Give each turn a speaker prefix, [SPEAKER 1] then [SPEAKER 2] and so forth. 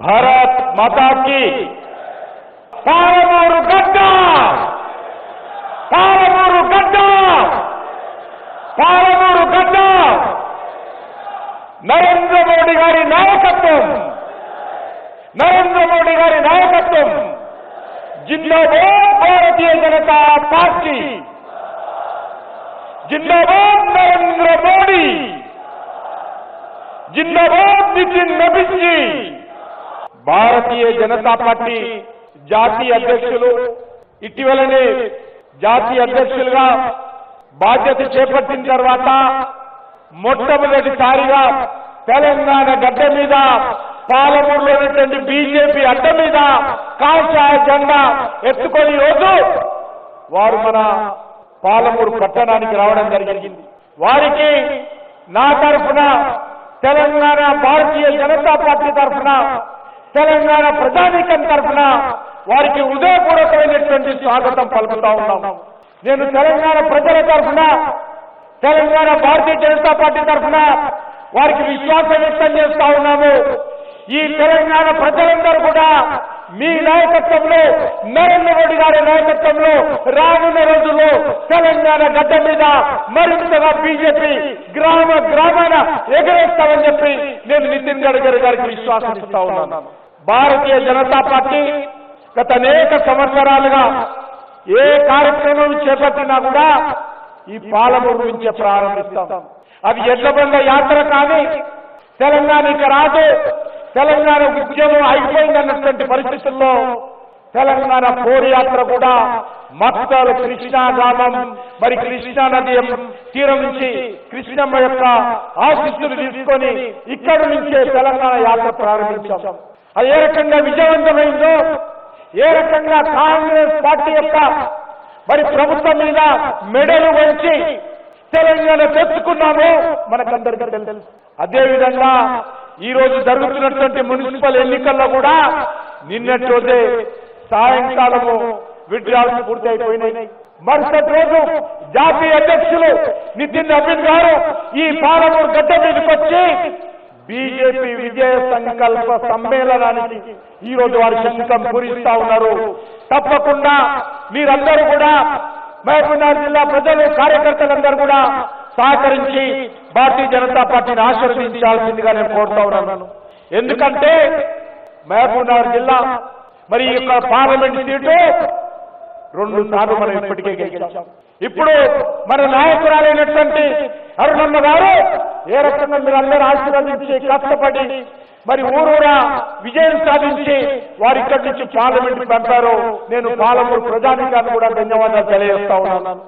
[SPEAKER 1] భారత్ మాతాకి పాలమూరు గడ్డ పాలమూరు గడ్డ పాలమూరు గడ్డ నరేంద్ర మోడీ గారి నాయకత్వం నరేంద్ర మోడీ గారి నాయకత్వం జిందాబాద్ భారతీయ జనతా పార్టీ జిందాబాద్ నరేంద్ర మోడీ జిందాబాద్ నితిన్ నబిజీ భారతీయ జనతా పార్టీ జాతీయ అధ్యక్షులు ఇటీవలనే జాతీయ అధ్యక్షులుగా బాధ్యత చేపట్టిన తర్వాత మొట్టమొదటిసారిగా తెలంగాణ గడ్డ మీద పాలమూరులో ఉన్నటువంటి బీజేపీ అడ్డ మీద కాషాయ జెండా ఎత్తుకొని రోజు వారు మన పాలమూరు పట్టణానికి రావడం జరిగింది. వారికి నా తరఫున తెలంగాణ భారతీయ జనతా పార్టీ తరఫున తెలంగాణ ప్రజానీకం తరఫున వారికి హృదయపూర్వకమైనటువంటి స్వాగతం పలుకుతా ఉన్నాం. నేను తెలంగాణ ప్రజల తరఫున తెలంగాణ భారతీయ జనతా పార్టీ తరఫున వారికి విశ్వాసం వ్యక్తం చేస్తా ఉన్నాము. ఈ తెలంగాణ ప్రజలందరూ కూడా మీ నాయకత్వంలో నరేంద్ర మోడీ గారి నాయకత్వంలో రానున్న రోజుల్లో తెలంగాణ గడ్డ మీద మరింతగా బీజేపీ గ్రామ గ్రామాన ఎగరేస్తామని చెప్పి నేను నితిన్ గడ్కరీ గారికి విశ్వాసం ఇస్తా ఉన్నాను. భారతీయ జనతా పార్టీ గత అనేక సంవత్సరాలుగా ఏ కార్యక్రమం చేపట్టినా కూడా ఈ పాలమూరు నుంచే ప్రారంభిస్తాం. అది ఎడ్లబండ యాత్ర కానీ తెలంగాణకి రాదు. తెలంగాణ ఉద్యమం అయిపోయిందన్నటువంటి పరిస్థితుల్లో తెలంగాణ పోరు యాత్ర కూడా మత్తాలు కృష్ణా మరి కృష్ణా నది తీరం నుంచి కృష్ణమ్మ యొక్క ఆశిస్సులు తీసుకొని ఇక్కడి నుంచే తెలంగాణ యాత్ర ప్రారంభించాం. అది ఏ రకంగా విజయవంతమైందో ఏ రకంగా కాంగ్రెస్ పార్టీ యొక్క మరి ప్రభుత్వం మీద మెడలు వంచి తెలంగాణ తెచ్చుకున్నామో మనకందరికీ తెలుసు. అదేవిధంగా ఈ రోజు జరుగుతున్నటువంటి మున్సిపల్ ఎన్నికల్లో కూడా నిన్నటి రోజే సాయంకాలము విడ్రాల్స్ పూర్తి అయిపోయినాయి మరుసటి రోజు జాతీయ అధ్యక్షులు నితిన్ నవీన్ గారు ఈ పాలమూరు గడ్డ మీదకి వచ్చి బీజేపీ విజయ సంకల్ప సమ్మేళనానికి ఈ రోజు వారు శంకం పూరిస్తా ఉన్నారు. తప్పకుండా మీరందరూ కూడా మహబూబ్నగర్ జిల్లా ప్రజలు కార్యకర్తలందరూ కూడా సహకరించి భారతీయ జనతా పార్టీని ఆశీర్వదించాల్సిందిగా నేను కోరుతా ఉన్నాను. ఎందుకంటే మహబూబ్నగర్ జిల్లా మరి ఈ యొక్క పార్లమెంట్ సీటు రెండు సార్లు మనం ఇప్పటికే గెలిచాం. ఇప్పుడు మన నాయకురాలైనటువంటి అరుణమ్మ గారు ఏ రకంగా మీరు అందరూ ఆశీర్వదించి కష్టపడి మరి ఊరూరా విజయం సాధించి వారి ఇక్కడి నుంచి పార్లమెంట్ పంపారు నేను పాలమూరు ప్రజానికాన్ని కూడా ధన్యవాదాలు తెలియజేస్తా ఉన్నాను.